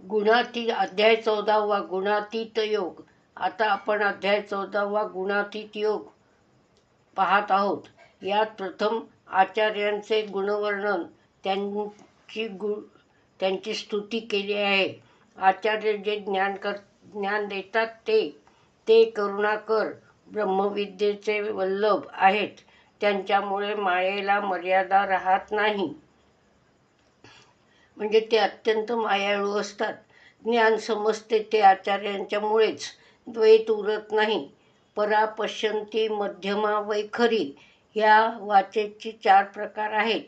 गुणातीत अध्याय चौदावा गुणातीत योग. आता आपण अध्याय चौदावा गुणातीत योग पाहत आहोत. यात प्रथम आचार्यांचे गुणवर्णन त्यांची गु त्यांची स्तुती केली आहे. आचार्य जे ज्ञान कर ज्ञान देतात ते ते करुणाकर ब्रह्मविद्येचे वल्लभ आहेत. त्यांच्यामुळे मायेला मर्यादा राहत नाही. म्हणजे ते अत्यंत मायाळू असतात. ज्ञान समजते ते आचार्यांच्यामुळेच. द्वैत उरत नाही. परा पश्यंती मध्यमा वैखरी ह्या वाचेची चार प्रकार आहेत.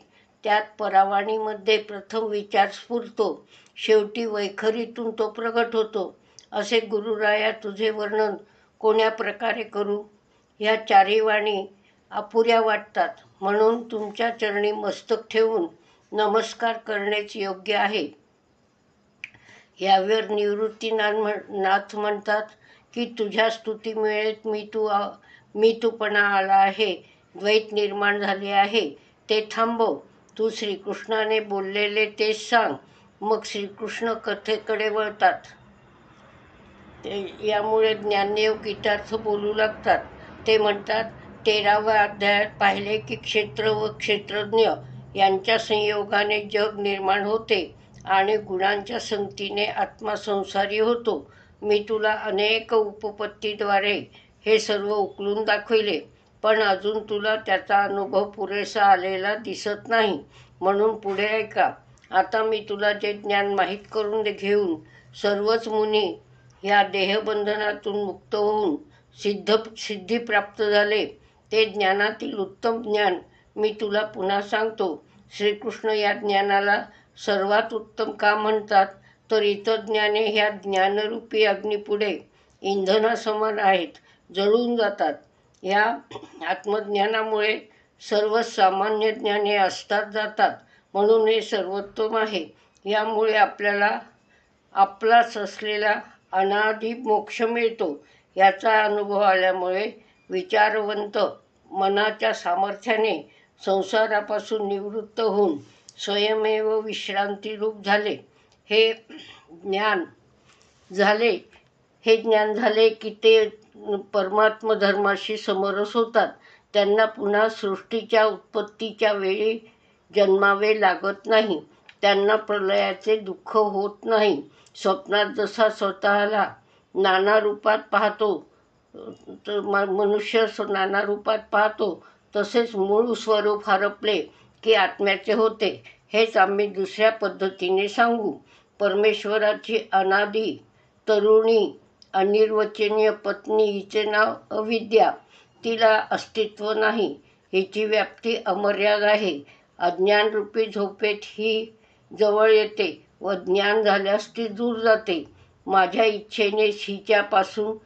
त्यात परावाणीमध्ये प्रथम विचार स्फुरतो. शेवटी वैखरीतून तो प्रगट होतो. असे गुरुराया तुझे वर्णन कोण्या प्रकारे करू? ह्या चारही वाणी अपुऱ्या वाटतात. म्हणून तुमच्या चरणी मस्तक ठेवून नमस्कार करणेच योग्य आहे. यावर निवृत्तीनाथ नाथ म्हणतात की तुझ्या स्तुतीमुळे मी तू आ- मी तूपणा आला आहे. द्वैत निर्माण झाले आहे. ते थांबव. तू श्रीकृष्णाने बोललेले ते सांग. मग श्रीकृष्ण कथेकडे वळतात. ते यामुळे ज्ञानयोग गीतार्थ बोलू लागतात. ते म्हणतात तेराव्या अध्यायात पाहिले की क्षेत्र व क्षेत्रज्ञ यांच्या संयोगाने जग निर्माण होते आणि गुणांच्या संगतीने आत्मा संसारी होतो. मी तुला अनेक उपपत्तीद्वारे हे सर्व उकलून दाखविले पण अजून तुला त्याचा अनुभव पुरेसा आलेला दिसत नाही. म्हणून पुढे ऐका. आता मी तुला जे ज्ञान माहीत करून घेऊन सर्वच मुनी ह्या देहबंधनातून मुक्त होऊन सिद्ध सिद्धी प्राप्त झाले ते ज्ञानातील उत्तम ज्ञान मी तुला पुन्हा सांगतो श्रीकृष्ण या ज्ञानाला सर्वात उत्तम का म्हणतात? तर इतर ज्ञाने ह्या ज्ञानरूपी अग्नीपुढे इंधनासमान आहेत जळून जातात. या आत्मज्ञानामुळे सर्व सामान्य ज्ञाने असतात जातात म्हणून हे सर्वोत्तम आहे. यामुळे आपल्याला आपलाच असलेला अनाधी मोक्ष मिळतो. याचा अनुभव आल्यामुळे विचारवंत मनाच्या सामर्थ्याने संसारापासून निवृत्त होऊन स्वयमेव विश्रांतीरूप झाले. हे ज्ञान झाले हे ज्ञान झाले की ते परमात्म धर्माशी समरस होतात. त्यांना पुन्हा सृष्टीच्या उत्पत्तीच्या वेळी जन्मावे लागत नाही. त्यांना प्रलयाचे दुःख होत नाही. स्वप्नात जसा स्वतःला नाना रूपात पाहतो तर म मनुष्य नाना रूपात पाहतो तसेच मूळ स्वरूप हरपले की आत्म्याचे होते हेच आम्ही दुसऱ्या पद्धतीने सांगू. परमेश्वराची अनादी तरुणी अनिर्वचनीय पत्नी हिचे नाव अविद्या तिला अस्तित्व नाही हिची व्याप्ती अमर्याद आहे. अज्ञानरूपी झोपेत ही जवळ येते व ज्ञान झाल्यास ती दूर जाते. माझ्या इच्छेने हिच्यापासून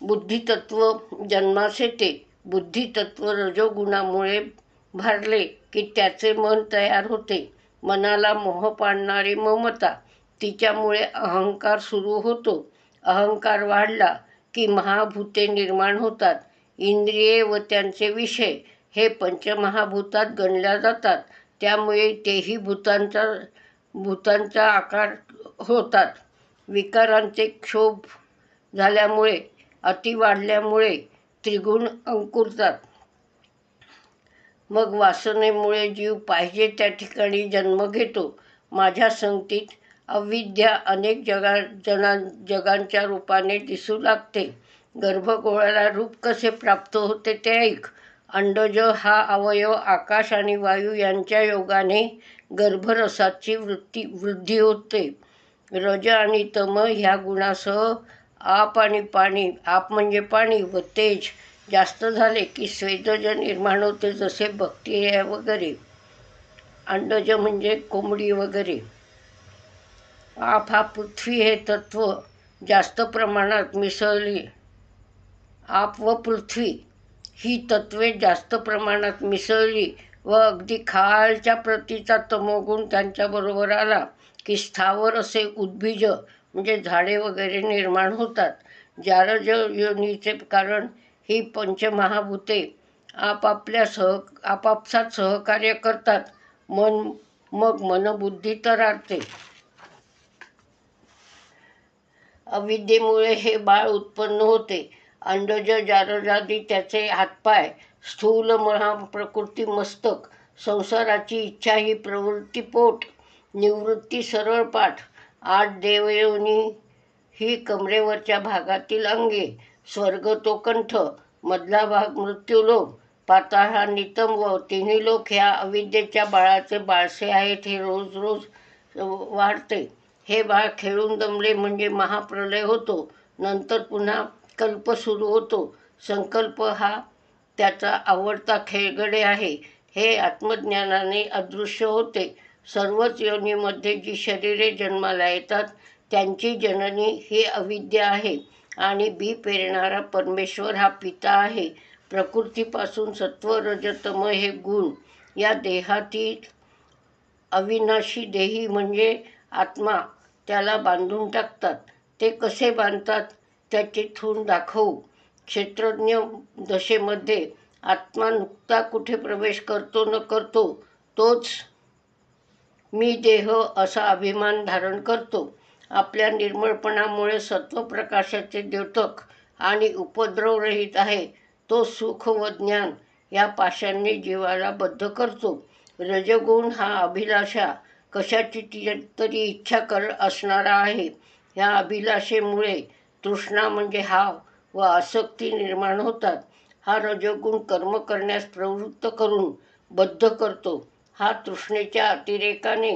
बुद्धितत्व जन्मास येते. बुद्धितत्व रजोगुणामुळे भारले की त्याचे मन तयार होते. मनाला मोह पाडणारी ममता तिच्यामुळे अहंकार सुरू होतो. अहंकार वाढला की महाभूते निर्माण होतात. इंद्रिये व त्यांचे विषय हे पंचमहाभूतात गणल्या जातात. त्यामुळे तेही भूतांचा भूतांचा आकार होतात. विकारांचे क्षोभ झाल्यामुळे अति वाढल्यामुळे त्रिगुण अंकुरतात. मग वासनेमुळे जीव पाहिजे त्या ठिकाणी जन्म घेतो. माझ्या संगतीत अविद्या अनेक जगा जना जगांच्या रूपाने दिसू लागते. गर्भगोळाला रूप कसे प्राप्त होते ते ऐक. अंडज हा अवयव आकाश आणि वायू यांच्या योगाने गर्भरसाची वृत्ती वृद्धी होते. रज आणि तम ह्या गुणासह आप आणि पाणी आप म्हणजे पाणी व तेज. जास्त झाले की स्वेदज निर्माण होते जसे बॅक्टेरिया वगैरे. अंडज म्हणजे कोंबडी वगैरे. आप हा पृथ्वी हे तत्व जास्त प्रमाणात मिसळली. आप व पृथ्वी ही तत्वे जास्त प्रमाणात मिसळली व अगदी खालच्या प्रतीचा तमोगुण त्यांच्याबरोबर आला की स्थावर असे उद्भिज म्हणजे झाडे वगैरे निर्माण होतात. जारज योनीचे कारण ही पंचमहाभूते आपापल्या सह आपापसात सहकार्य करतात. मन मग मनबुद्धी तर आरते अविद्येमुळे हे बाळ उत्पन्न होते. अंडज जारजादी त्याचे हातपाय स्थूल महाप्रकृती मस्तक संसाराची इच्छा ही प्रवृत्ती पोट निवृत्ती सरळ पाठ आठ देवयोनी ही कमरेवरच्या भागातील अंगे स्वर्ग तो कंठ मधला भाग मृत्यूलोक पाताळ हा नितम व तिन्ही लोक ह्या अविद्येच्या बाळाचे बाळसे आहेत हे रोज रोज वाढते. हे बाळ खेळून दमले म्हणजे महाप्रलय होतो. नंतर पुन्हा कल्प सुरू होतो. संकल्प हा त्याचा आवडता खेळगडे आहे. हे आत्मज्ञानाने अदृश्य होते. सर्वच योनीमध्ये जी शरीरे जन्माला येतात त्यांची जननी ही अविद्या आहे आणि बी पेरणारा परमेश्वर हा पिता आहे. प्रकृतीपासून सत्व रजतम हे गुण. या देहातील अविनाशी देही म्हणजे आत्मा. त्याला बांधून टाकतात. ते कसे बांधतात? त्याचे थून दाखवू. क्षेत्रज्ञ दशेमध्ये आत्मा नुकता कुठे प्रवेश करतो न करतो तोच मी देह असा अभिमान धारण करतो. आपल्या निर्मळपणामुळे सत्वप्रकाशाचे द्योतक आणि उपद्रवरहित आहे. तो सुख व ज्ञान या पाशांनी जीवाला बद्ध करतो. रजगुण हा अभिलाषा कशाची तरी इच्छा कर असणारा आहे. ह्या अभिलाषेमुळे तृष्णा म्हणजे हाव व आसक्ती निर्माण होतात. हा रजगुण कर्म करण्यास प्रवृत्त करून बद्ध करतो. हा तृष्णेच्या अतिरेकाने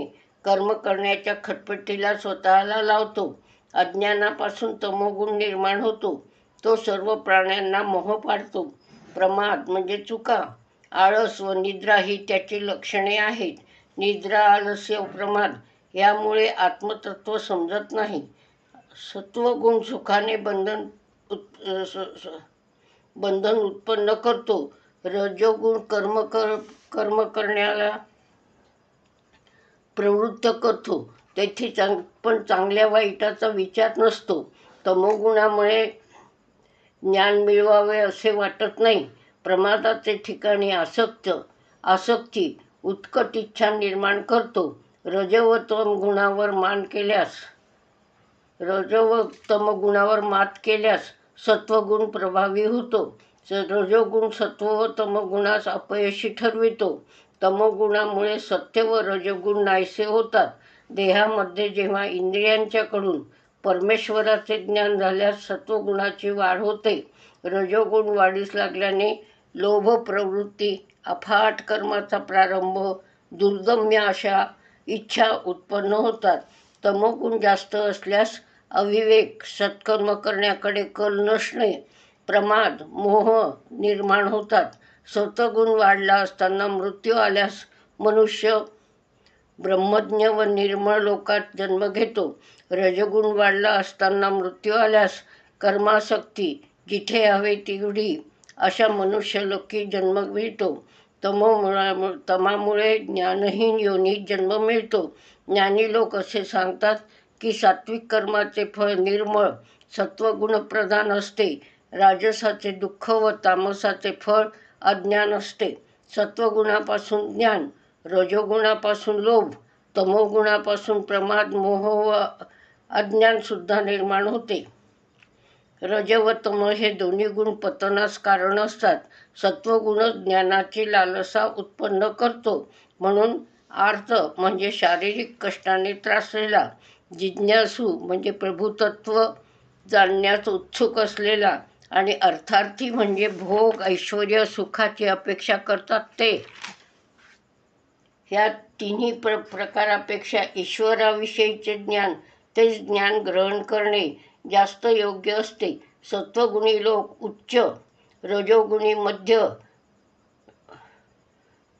कर्म करण्याच्या खटपटीला स्वतःला लावतो. अज्ञानापासून तमोगुण निर्माण होतो. तो सर्व प्राण्यांना मोह पाडतो. प्रमाद म्हणजे चुका. आळस व निद्रा ही त्याची लक्षणे आहेत. निद्रा आलस्य प्रमाद यामुळे आत्मतत्व समजत नाही. सत्वगुण सुखाने बंधन उत् बंधन उत्पन्न करतो. रजोगुण कर्म कर कर्म करण्याला प्रवृत्त करतो. तेथे चांग पण चांगल्या वाईटाचा विचार नसतो. तमोगुणामुळे ज्ञान मिळवावे असे वाटत नाही. प्रमादाचे ठिकाणी आसक्त आसक्ती उत्कट इच्छा निर्माण करतो. रज व तम गुणावर मान केल्यास रज व तम गुणावर मात केल्यास सत्वगुण प्रभावी होतो. रजोगुण सत्व व तमगुणास अपयशी ठरवितो. तमोगुणामुळे सत्य व रजगुण नाहीसे होतात. देहामध्ये जेव्हा इंद्रियांच्याकडून परमेश्वराचे ज्ञान झाल्यास सत्वगुणाची वाढ होते. रजोगुण वाढीस लागल्याने लोभ प्रवृत्ती अफाट कर्माचा प्रारंभ दुर्दम्य अशा इच्छा उत्पन्न होतात. तमोगुण जास्त असल्यास अविवेक सत्कर्म करण्याकडे कल नसणे प्रमाद मोह निर्माण होतात. सतगुण वाढला असताना मृत्यू आल्यास मनुष्य ब्रह्मज्ञ व निर्मळ लोकात जन्म घेतो. रजगुण वाढला असताना मृत्यू आल्यास कर्मासक्ती जिथे हवे तिवडी अशा मनुष्यलोकी जन्म मिळतो. तमोमुळा तमामुळे ज्ञानहीन योनीत जन्म मिळतो. ज्ञानी लोक असे सांगतात की सात्विक कर्माचे फळ निर्मळ सत्वगुणप्रधान असते. राजसाचे दुःख व तामसाचे फळ अज्ञान असते सत्वगुणापासून ज्ञान रजोगुणापासून लोभ तमोगुणापासून प्रमाद मोह व अज्ञानसुद्धा निर्माण होते. रज व तम हे दोन्ही गुण पतनास कारण असतात. सत्वगुणच ज्ञानाची लालसा उत्पन्न करतो. म्हणून आर्थ म्हणजे शारीरिक कष्टाने त्रासलेला जिज्ञासू म्हणजे प्रभुतत्व जाणण्यास उत्सुक असलेला आणि अर्थार्थी म्हणजे भोग ऐश्वर सुखाची अपेक्षा करतात ते. ह्या तिन्ही प्र प्रकारापेक्षा ईश्वराविषयीचे ज्ञान तेच ज्ञान ग्रहण करणे जास्त योग्य असते. सत्वगुणी लोक उच्च रजोगुणी मध्य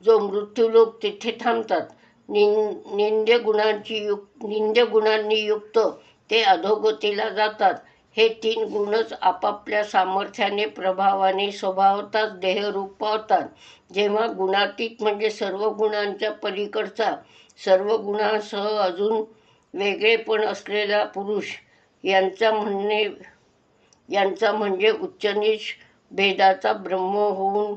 जो मृत्यू लोक तिथे थांबतात. निं निंद्य गुणांची युक्त निंद्य गुणांनी युक्त ते अधोगतीला जातात. हे तीन गुणच आपापल्या सामर्थ्याने प्रभावाने स्वभावताच देहरूप पावतात जेव्हा गुणातीत म्हणजे सर्व गुणांच्या पलीकडचा सर्व गुणांसह अजून वेगळेपण असलेला पुरुष यांचा म्हणणे यांचा म्हणजे उच्चनीच भेदाचा ब्रह्म होऊन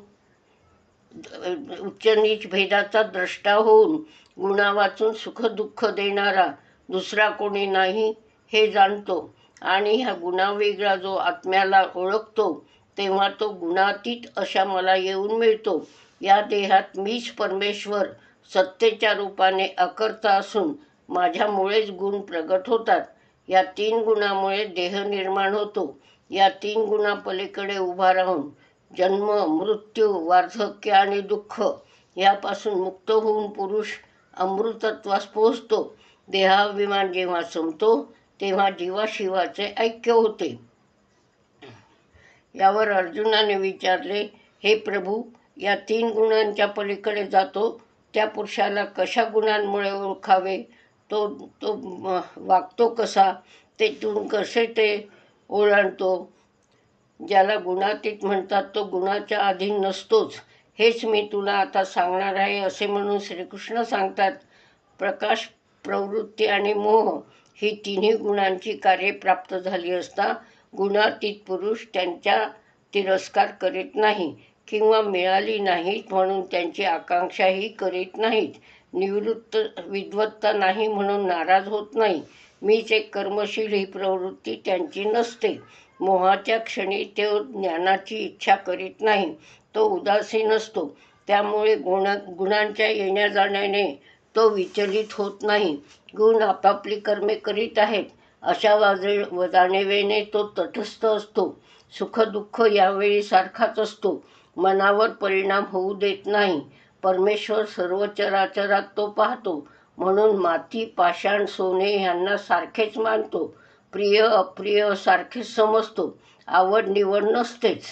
उच्चनीच भेदाचा द्रष्टा होऊन गुणा वाचून सुखदुःख देणारा दुसरा कोणी नाही हे जाणतो. आणि ह्या गुणावेगळा जो आत्म्याला ओळखतो तेव्हा तो गुणातीत अशा मला येऊन मिळतो. या देहात मीच परमेश्वर सत्तेच्या रूपाने अकर्ता असून माझ्यामुळेच गुण प्रगट होतात. या तीन गुणामुळे देह निर्माण होतो. या तीन गुणापलीकडे उभा राहून जन्म मृत्यू वार्धक्य आणि दुःख यापासून मुक्त होऊन पुरुष अमृतत्वास पोहोचतो. देहाभिमान जेव्हा संपतो तेव्हा जीवाशिवाचे ऐक्य होते. यावर अर्जुनाने विचारले हे प्रभू या तीन गुणांच्या पलीकडे जातो त्या पुरुषाला कशा गुणांमुळे ओळखावे? तो तो वागतो कसा? ते तू कसे ते ओलांडतो ज्याला गुणातीत म्हणतात तो गुणाच्या अधीन नसतोच. हेच मी तुला आता सांगणार आहे असे म्हणून श्रीकृष्ण सांगतात. प्रकाश प्रवृत्ती आणि मोह ही तिन्ही गुणांची कार्ये प्राप्त झाली असता गुणातीत पुरुष त्यांच्या तिरस्कार करीत नाही किंवा मिळाली नाहीत म्हणून त्यांची आकांक्षाही करीत नाहीत. निवृत्त विद्वत्ता नाही म्हणून नाराज होत नाही. मीच एक कर्मशील ही प्रवृत्ती त्यांची नसते. मोहाच्या क्षणी ते ज्ञानाची इच्छा करीत नाही. तो उदासीन असतो. त्यामुळे गुण गुणांच्या येण्या जाण्याने तो विचलित होत नाही. गुण आपापली कर्मे करीत आहेत. अशा वाजे जाणीवेने तो तटस्थ असतो. सुखदुःख यावेळी सारखाच असतो. मनावर परिणाम होऊ देत नाही. परमेश्वर सर्व चराचरात तो पाहतो. म्हणून माती पाषाण सोने यांना सारखेच मानतो. प्रिय अप्रिय सारखेच समजतो. आवड निवड नसतेच.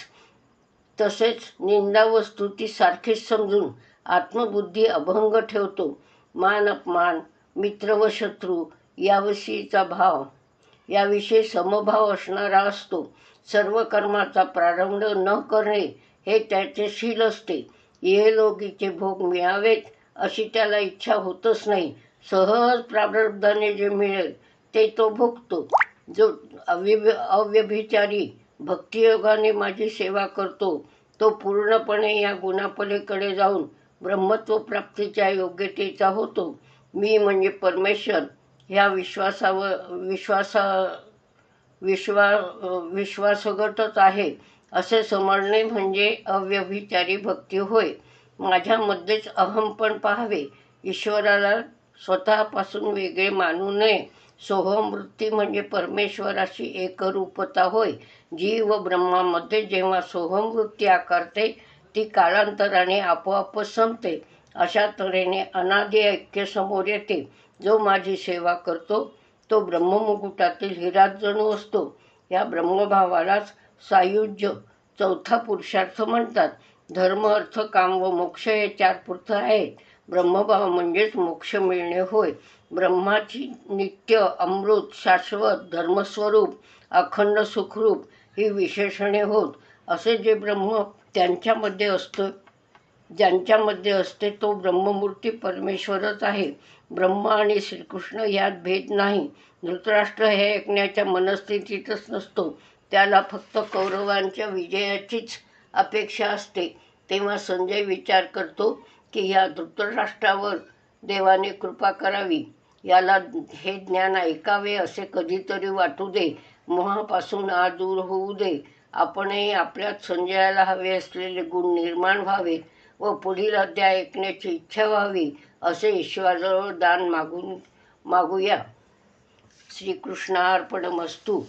तसेच निंदा व स्तुती सारखीच समजून आत्मबुद्धी अभंग ठेवतो. मान अपमान मित्र व शत्रू याविषयीचा भाव. याविषयी समभाव असणारा असतो. सर्व कर्माचा प्रारंभ न करणे हे त्याचे शील असते. इहलोकीचे भोग मिळावेत अशी त्याला इच्छा होतच नाही. सहज प्रारब्धाने जे मिळेल ते तो भोगतो. जो अव्यभ अव्यभिचारी भक्तियोगाने माझी सेवा करतो तो पूर्णपणे या गुणापलीकडे जाऊन ब्रह्मत्व प्राप्तीच्या योग्यतेचा होतो. मी म्हणजे परमेश्वर. ह्या विश्वासावर विश्वासा विश्वा विश्वासगटच आहे. असे समजणे म्हणजे अव्यभिचारी भक्ती होय. माझ्यामध्येच अहमपण पाहावे. ईश्वराला स्वतःपासून वेगळे मानू नये. सोहमवृत्ती म्हणजे परमेश्वराशी एकरूपता होय. जीव ब्रह्मामध्ये जेव्हा सोहमवृत्ती आकारते ती कालांतराने आपोआपच संपते. अशा तऱ्हेने अनादि ऐक्य समोर येते. जो माझी सेवा करतो तो ब्रह्ममुकुटातील हिरात जणू असतो. या ब्रह्मभावालाच सायुज्य चौथा पुरुषार्थ म्हणतात. धर्म अर्थ काम व मोक्ष हे चार पुरुष आहेत. ब्रह्मभाव म्हणजेच मोक्ष मिळणे होय. ब्रह्माची नित्य अमृत शाश्वत धर्मस्वरूप अखंड सुखरूप ही विशेषणे होत. असे जे ब्रह्म त्यांच्यामध्ये असतो ज्यांच्यामध्ये असते तो ब्रह्ममूर्ती परमेश्वरच आहे. ब्रह्म आणि श्रीकृष्ण यात भेद नाही. धृतराष्ट्र हे ऐकण्याच्या मनस्थितीतच नसतो. त्याला फक्त कौरवांच्या विजयाचीच अपेक्षा असते. तेव्हा संजय विचार करतो की या धृतराष्ट्रावर देवाने कृपा करावी. याला हे ज्ञान ऐकावे असे कधीतरी वाटू दे. मोहापासून आज दूर होऊ दे. आपणही आपल्यात संजयाला हवे असलेले गुण निर्माण व्हावे व पुढील अध्याय ऐकण्याची इच्छा व्हावी असे ईश्वराजवळ दान मागून मागूया. श्रीकृष्णार्पणमस्तू.